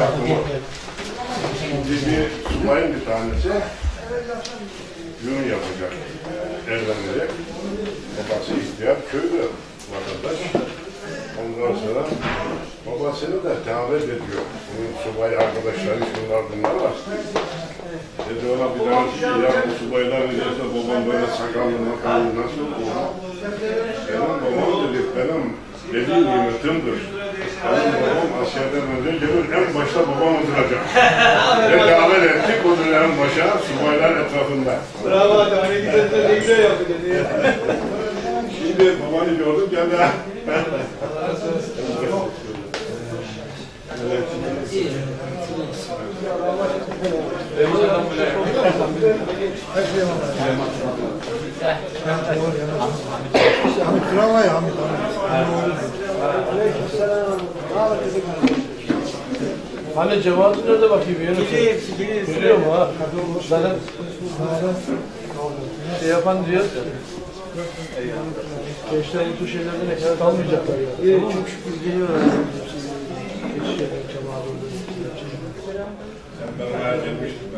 Aklıma. Şimdi bir subayın bir tanesi düğün yapacak. Evlenecek. Babası ihtiyar köylü vatandaş. Ondan sonra babasını da davet ediyor. Bunun subay arkadaşları şunlar bunlar var. Dedi ona bir tane şey ya bu subaylar gelirse babam böyle sakallı makallı nasıl olur? Benim babam dedi benim dediğim nimetimdir. Benim babam askerden önce gelir en başta babam oturacak. Ve davet ettik odur en başa subaylar etrafında. Bravo adam. Ne güzel, ne güzel yaptı dedi. Şimdi babanı gördüm geldi. Hamit Kral var ya Hamit. Hani cevabı nerede bakayım Yunus? Biliyor mu ha? Zaten şey yapan diyor. Gençler bu tür şeylerden ekran kalmayacaklar ya. İyi çok şükür olur. Ben merak etmiştim.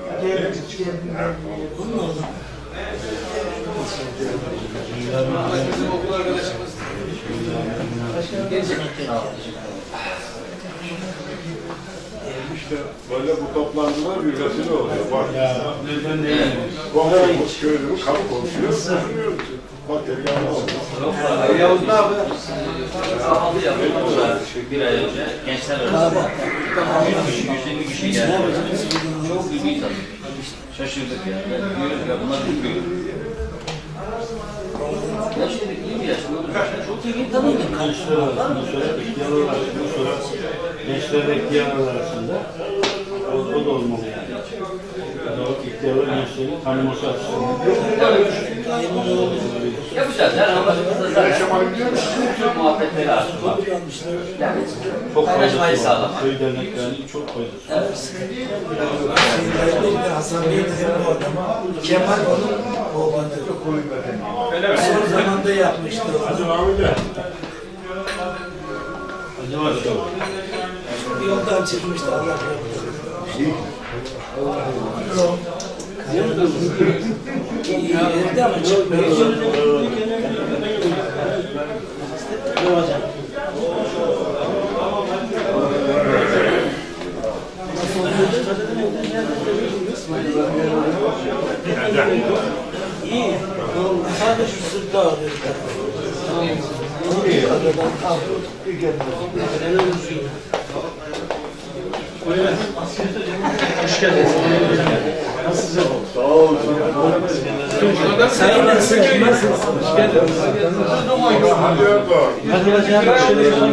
ben. Bizim okul arkadaşımız. İşte böyle bu toplantılar bir vesile oluyor. Bak. Komşumuz köylümün kapı komşuyor. Oturuyoruz. Bak tezgahına oldu. Yavuz ne yapıyor? Yaptık burada bir ay önce gençler arasında. 100 kişi, 150 kişi geldi. Çok bir tadı. Şaşırdık ya. Ben diyoruz ya bunlar bilmiyor. Ya iyi bir yaşında olacak. Çok bir tadı. Gençler arasında sonra ihtiyarlar arasında sonra gençler ve ihtiyarlar arasında o, o da olmalı yani. Yani o ihtiyarlar gençleri tanıması açısından. Yapacağız. Her anlaşmamızda zaten Yaşamayı biliyor musun? çok muhabbetleri arzular. Yani Çok paylaşmayı sağlamak. Köy derneklerinin çok faydası var. Şeylerde Hasan Bey'in hem o adam. Kemal onun oğlanı. Son zamanda yapmıştı. Hadi Rami de. Hadi bakalım. Yoldan çıkmıştı Allah rahmet eylesin. Evde ama çıkmıyor. İyi. Sadece şu sırtta ağrıyor. İyi. Aradan kalkıp bir gelmez. Sayın Nasır, nasılsınız? Hadi Erdoğan. Hadi hocam, şöyle son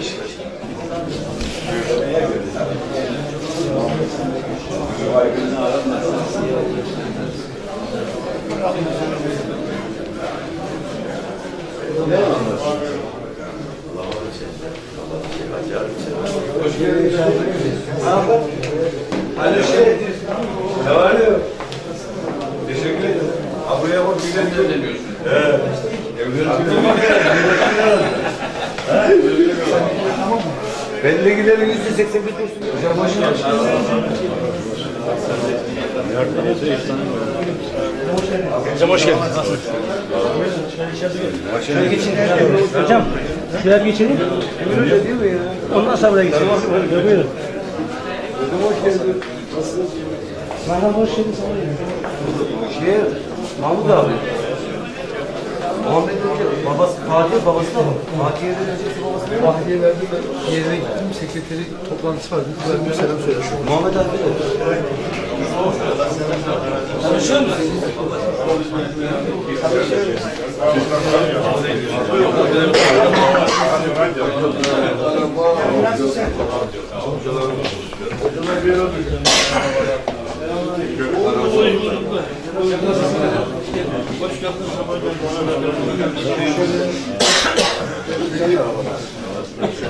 gel. Ehtiyar odasıları. Hani şey, ne var ya? Teşekkür ederim. Ha buraya bak güzel güzel demiyorsun. He. Bendekilerin yüzde seksen bir dursun. Hocam hoş Hocam hoş geldin. Şöyle geçin. Hocam, şöyle geçelim. Ondan sonra buraya geçelim. Buyurun. Şey, Mahmut abi. Muhammed Hoca babası, Fatih babası da mı? Fatih'e de öncesi babası da mı? Bahçeye verdim ben yerine gittim. Sekreteri toplantısı vardı. Ben bir selam söyledim. Muhammed abi de. Tanışıyor musun? Hoş geldiniz.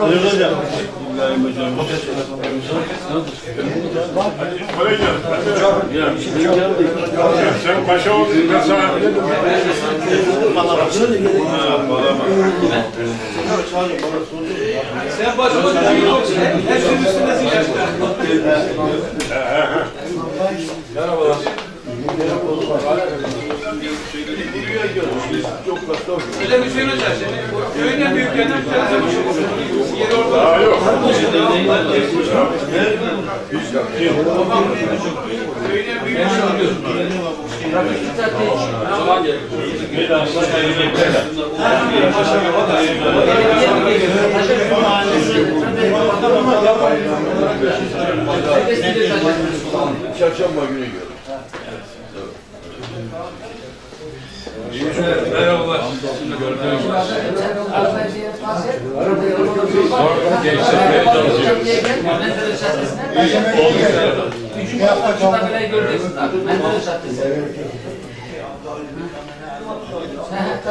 Buyur hocam. Buraya gel. Sen paşa oldun. Ben sana Sen başıma düzgün ol. Hepsinin üstündesin yaşlar. Öyle bir şey olacak. Köyün en büyüklerinden bir tanesi bu. Yeri orada. Daha yok. Köyün en büyüklerinden. Çarşamba günü gör. Merhabalar. Üçüncü hafta bile göreceksin abi. Menderes Caddesi. Sen hep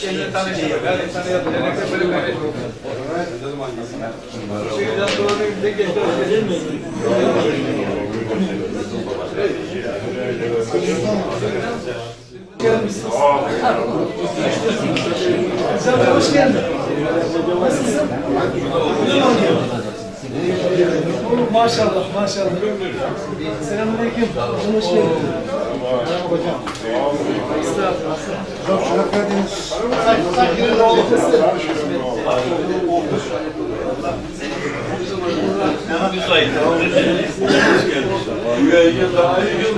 Kendini tanıştırma. Ben tanıyalım. Denekle böyle kaybettim. Şehirden doğru de getirdim. Hoş geldin. Nasılsın? Maşallah, maşallah. Selamünaleyküm. Hoş geldin. Hocam. Estağfurullah. Şuna geldiniz. Sakirin oğlu. Müsait. Sakirin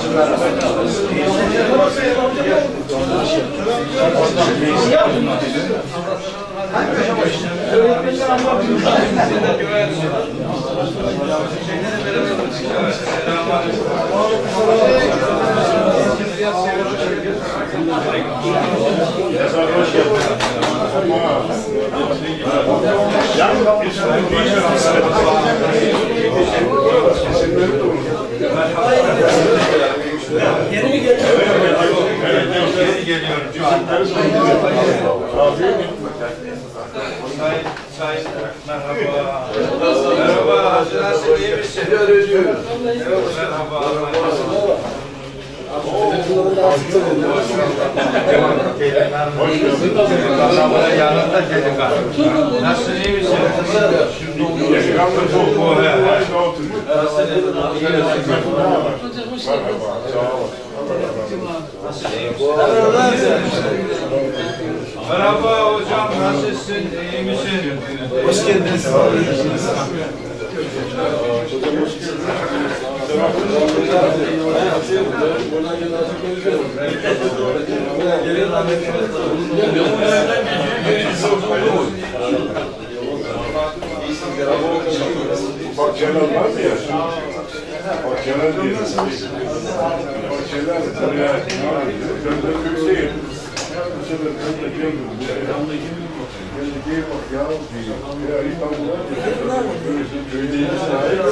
kirası kaç? Yeni mi geldin? Merhaba. Hacı nasıl iyi misin? Merhaba. Nasılsın iyi misin? Merhaba. Sağ ol. Merhaba hocam nasılsın? İyi misin? Hoş geldiniz. Bak Celal var mı ya? Bak Celal diye. Bak Celal buraya. Ben de Gülseyim. sefer ben de geldim. Geldi gel bak ya. Ya İstanbul'a diyor. Köydeyiz sahip.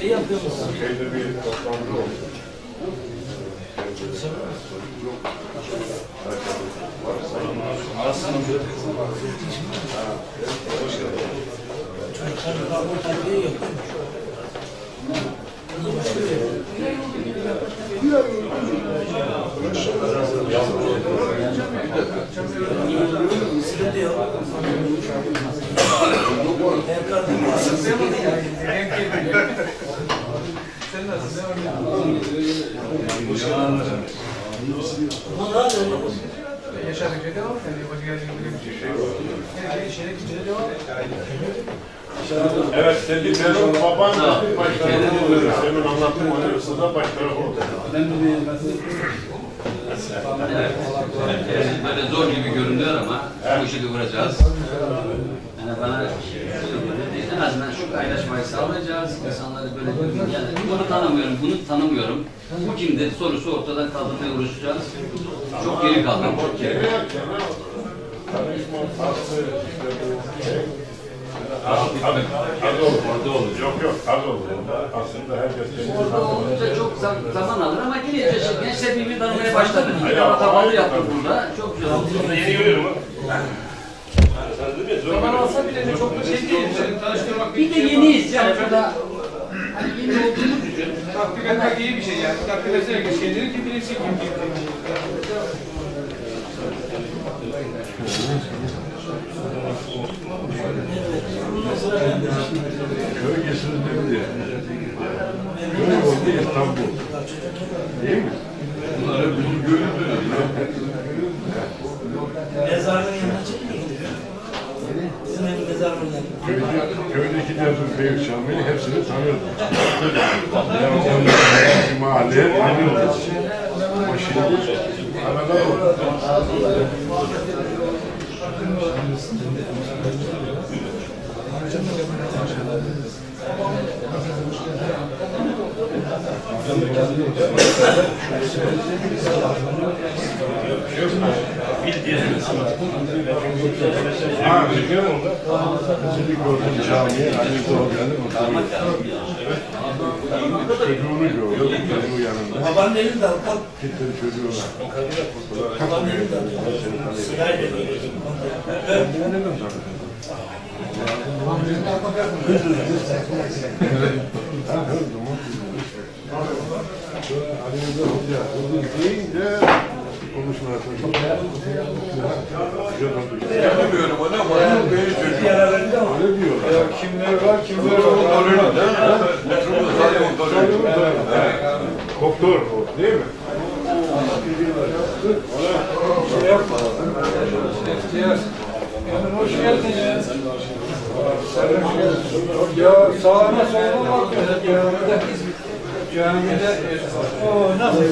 Şey yapıyor musun? Şeyde bir toplantı oldu. Terbiye yok. Sıkıntı yok. Ben kardeşim. Bunlar da öyle. Yaşadıkça devam et. Yani hoş geldin böyle bir şey yok. Yani işine gücüne devam et. Evet, dedi benim baban başkanı oluyor. Senin anlattığın üniversitede başkanı oldu. Böyle zor gibi görünüyor ama bu işi de vuracağız. Yani bana en azından şu kaynaşmayı sağlayacağız. İnsanları böyle yani bunu tanımıyorum, bunu tanımıyorum. Bu kimdir sorusu ortadan kaldırmaya uğraşacağız. Çok geri kaldım. Çok geri. Az, olur, az olur. Yok yok, az olur. Aslında herkes Orada olunca çok zam- zaman alır ama yine de şey, gençler birbirini tanımaya başladı. Hayır, Bir hava hayır. yaptık burada. Çok güzel oldu. Yeni görüyorum. Zaman alsa bile de çok da şey değil. Bir de yeniyiz yani burada. Hani yeni olduğumuz için. Takdir etmek iyi bir şey yani. Takdir etsene ki şeyleri kim bilirsin kim. Köy kesildi diye. Oldu İstanbul. Değil mi? Büyük camiyi hepsini tanıyordum. Yani onların mahalleye tanıyordum. Ama şimdi arada oldu. Ha, biliyor musun? Şimdi gördüm camiye, hani o geldim. Çocuğunu gördüm, çocuğu yanında. Babanın elinde al. Kalk. Gitti çocuğu var. Babanın elinde al. Sırayla geliyorsun. Ali'de hoca, hoca deyince konuşmaya Yapamıyorum onu ama benim Yaralarında ama. Öyle diyorlar. kimler var, kimler var. Doktor o, değil mi? Yani hoş geldin ya. Ya sağına soluna bak. Camide. Camide. Oo nasıl?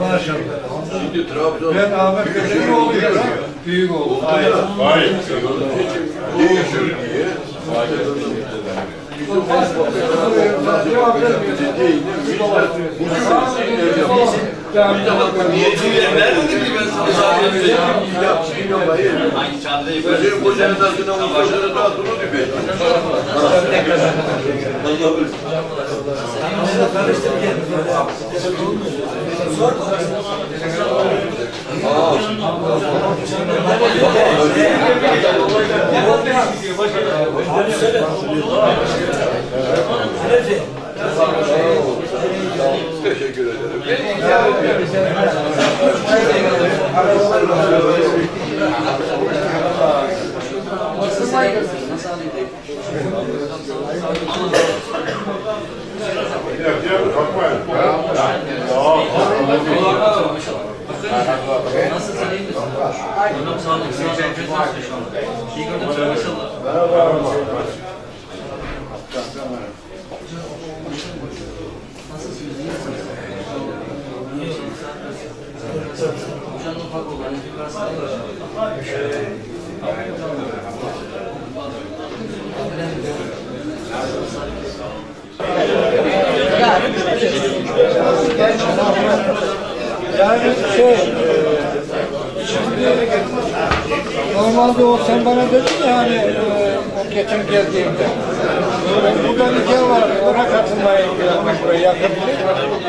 Maşallah. Ben Ahmet Köse'nin oğluyum. Büyük oğlu. Hayır. Hayır. Değişir diye. Cevap vermiyorsun. Camide bak. Nerede ki ben sana sadece Hangi çağda yapıyorsun? Benim kocanın adına başarı da. Bizi karıştırırken böyle olmuyor. Sor bakalım. Abi söyle. Halefi. Teşekkür ederim. Diğer bakmayın. Nasılsın iyi misin? Hocam sağlık, sağlık. İyi gördüm maşallah. Nasılsınız? iyi misiniz? Hocam ufak oldu. Hani bir hastane var. Yani şey, şimdi normalde o sen bana dedin ya hani e, geçen geldiğimde. Ben burada nikah var, ona katılmaya geldim buraya yakın.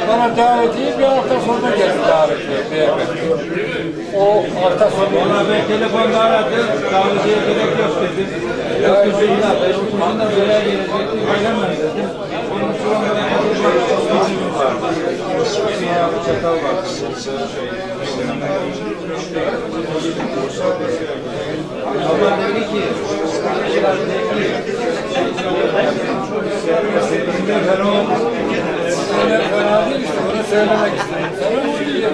Bana davetiyi bir hafta sonra geldi davetiye beyefendi. O hafta sonu. Ona ben telefonda aradım. Davetiye gerek yok dedim. Yok ya. Ben okulunda böyle gelecekti. Gelemem dedim. Onun bana katılmak için var. Sonra çatal var. Ama dedi ki, arkadaşlar dedi ki, Ben o öyle fena değil işte onu söylemek istedim.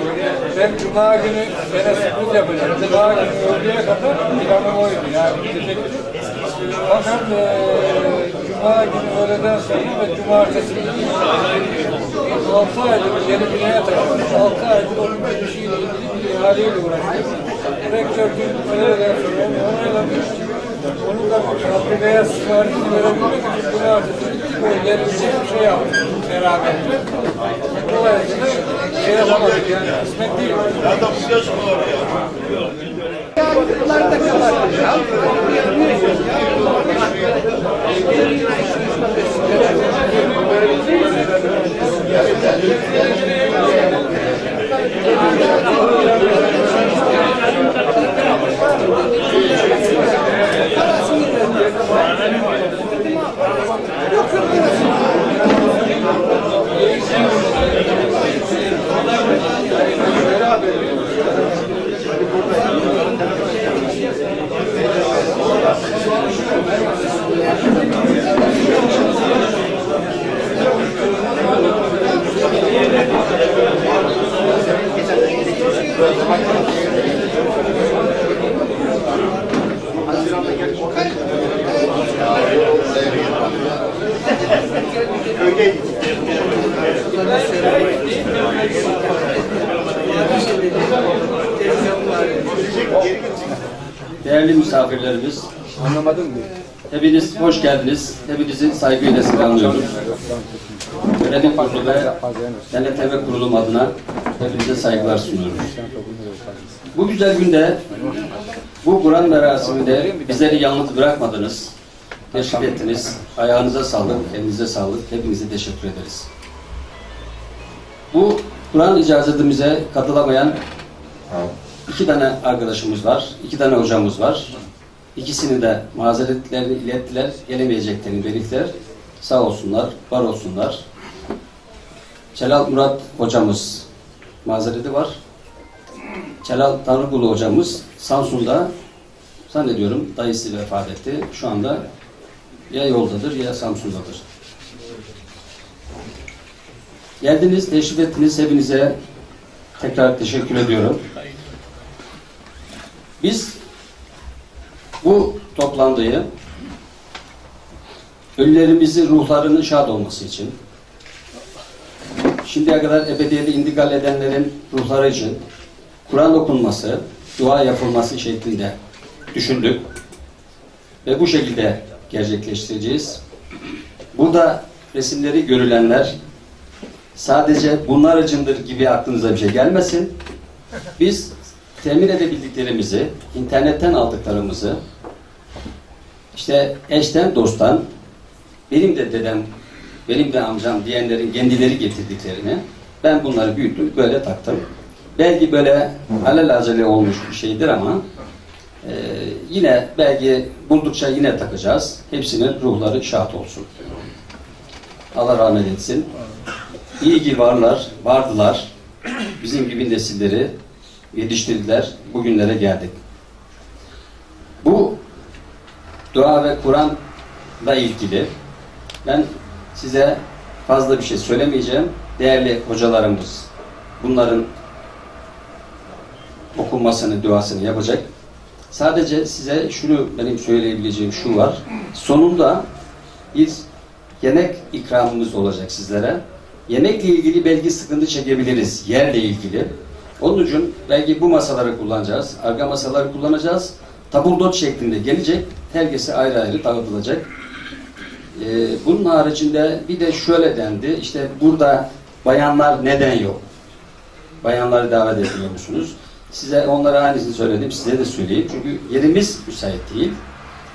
Ben Cuma günü gene sürpriz yapacağım. Cuma günü öğleye kadar planım oydu yani. Fakat eee Cuma günü öğleden sonra ve Cumartesi günü 6 aydır yeni binaya taşınmış. 6 aydır onun gidişiyle ilgili bir ihaleyle uğraşıyor. Rektör gün öğleden sonra onu onaylamış. Onun da Rabbi Beyaz siparişini verebilmek için Cumartesi gelince bir şey yapmış beraberce. Dolayısıyla şey yapamadık yani kısmet değil. Değerli misafirlerimiz, Anlamadım mı? hepiniz hoş geldiniz. Hepinizi saygıyla selamlıyorum. Yönetim Kurulu ve Denetleme Kurulum adına hepinize saygılar sunuyorum. Bu güzel günde, bu Kur'an merasiminde bizleri yalnız bırakmadınız. Teşrif ettiniz. Ayağınıza sağlık, elinize sağlık. Hepinize teşekkür ederiz. Bu Kur'an icazetimize katılamayan iki tane arkadaşımız var, iki tane hocamız var. İkisini de mazeretlerini ilettiler, gelemeyeceklerini belirttiler. Sağ olsunlar, var olsunlar. Celal Murat hocamız mazereti var. Celal Tanrıkulu hocamız Samsun'da zannediyorum dayısı vefat etti. Şu anda ya yoldadır ya Samsun'dadır. Geldiniz, teşrif ettiniz. Hepinize tekrar teşekkür ediyorum. Biz bu toplantıyı ölülerimizin ruhlarının şad olması için şimdiye kadar ebediyete intikal edenlerin ruhları için Kur'an okunması, dua yapılması şeklinde düşündük. Ve bu şekilde gerçekleştireceğiz. Burada resimleri görülenler sadece bunlar içindir gibi aklınıza bir şey gelmesin. Biz temin edebildiklerimizi, internetten aldıklarımızı, işte eşten, dosttan, benim de dedem, benim de amcam diyenlerin kendileri getirdiklerini ben bunları büyüttüm, böyle taktım. Belki böyle alelacele olmuş bir şeydir ama e, yine belki buldukça yine takacağız. Hepsinin ruhları şahat olsun. Allah rahmet etsin. İyi ki varlar, vardılar. bizim gibi nesilleri yetiştirdiler. Bugünlere geldik. Bu dua ve Kur'an'la ilgili ben size fazla bir şey söylemeyeceğim. Değerli hocalarımız bunların okunmasını, duasını yapacak. Sadece size şunu benim söyleyebileceğim şu var. Sonunda bir yemek ikramımız olacak sizlere. Yemekle ilgili belki sıkıntı çekebiliriz. Yerle ilgili. Onun için belki bu masaları kullanacağız. Arka masaları kullanacağız. Tabuldot şeklinde gelecek. Herkese ayrı ayrı dağıtılacak. Ee, bunun haricinde bir de şöyle dendi. İşte burada bayanlar neden yok? Bayanları davet etmiyor musunuz? Size onlara aynısını söyledim. Size de söyleyeyim. Çünkü yerimiz müsait değil.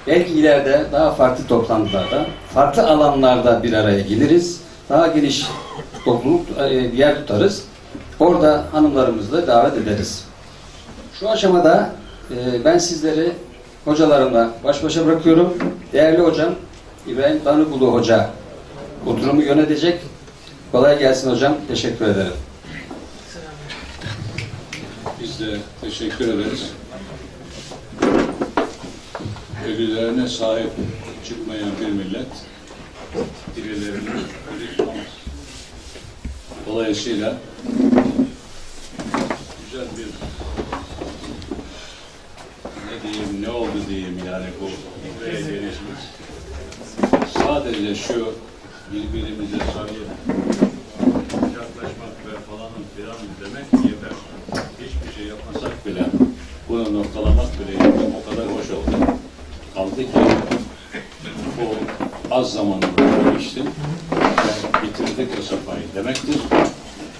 Belki ileride daha farklı toplantılarda, farklı alanlarda bir araya geliriz. Daha geniş topluluk e, bir yer tutarız. Orada hanımlarımızla davet ederiz. Şu aşamada e, ben sizleri hocalarımla baş başa bırakıyorum. Değerli hocam İbrahim Tanrıkulu Hoca oturumu yönetecek. Kolay gelsin hocam. Teşekkür ederim. Biz de teşekkür ederiz. Ölülerine sahip çıkmayan bir millet, dirilerini diri tutamaz. Dolayısıyla güzel bir ne diyeyim, ne oldu diyeyim yani bu gelişimiz. Sadece şu birbirimize sarılıp yaklaşmak ve falanın filan demek yeter. Hiçbir şey yapmasak bile, bunu noktalamak bile. O kadar hoş oldu. Kaldı ki bu az geçti. ve Bitirdik o safhayı demektir.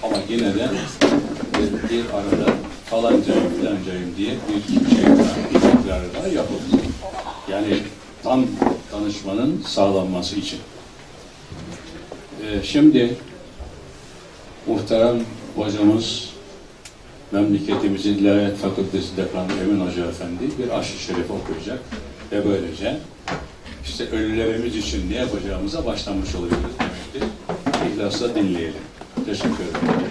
Ama yine de bir arada falancayım filancayım diye bir şey daha, tekrarı daha yapıldı. Yani tam tanışmanın sağlanması için. Ee, şimdi muhterem hocamız memleketimizin İlahiyat Fakültesi Dekanı Emin Hoca Efendi bir aşk-ı şerif okuyacak ve böylece işte ölülerimiz için ne yapacağımıza başlamış oluyoruz demektir. İhlasla dinleyelim. Teşekkür ederim.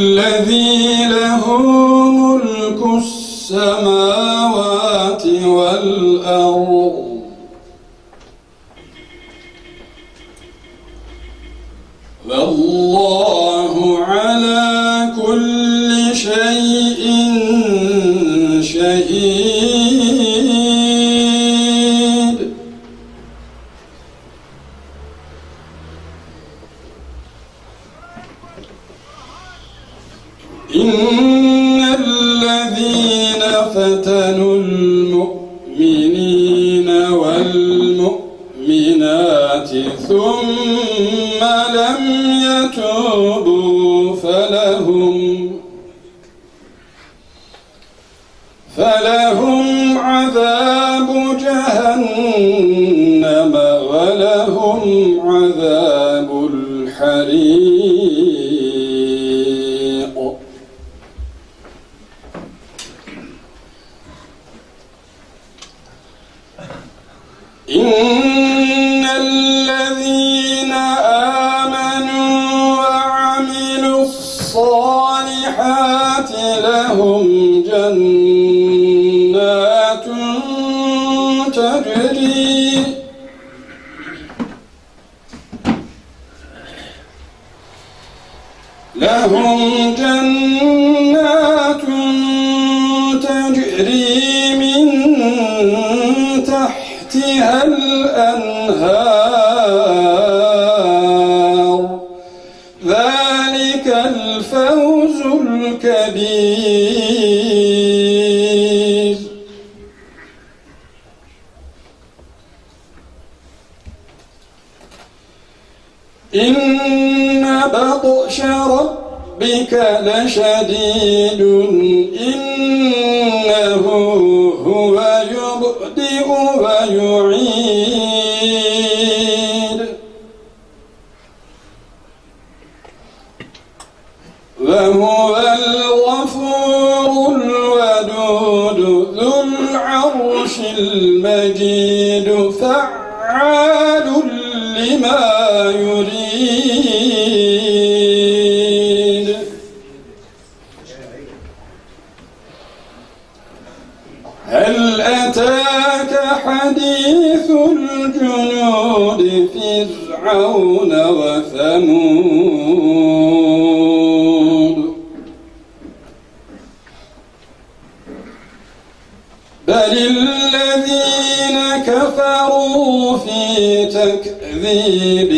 الذي له ملك السماوات والأرض. عذاب الحريق. لهم جنات تجري من تحتها الأنهار. ذلك الفوز الكبير. إن بطش ربك لشديد إن بل كفروا في تكذيب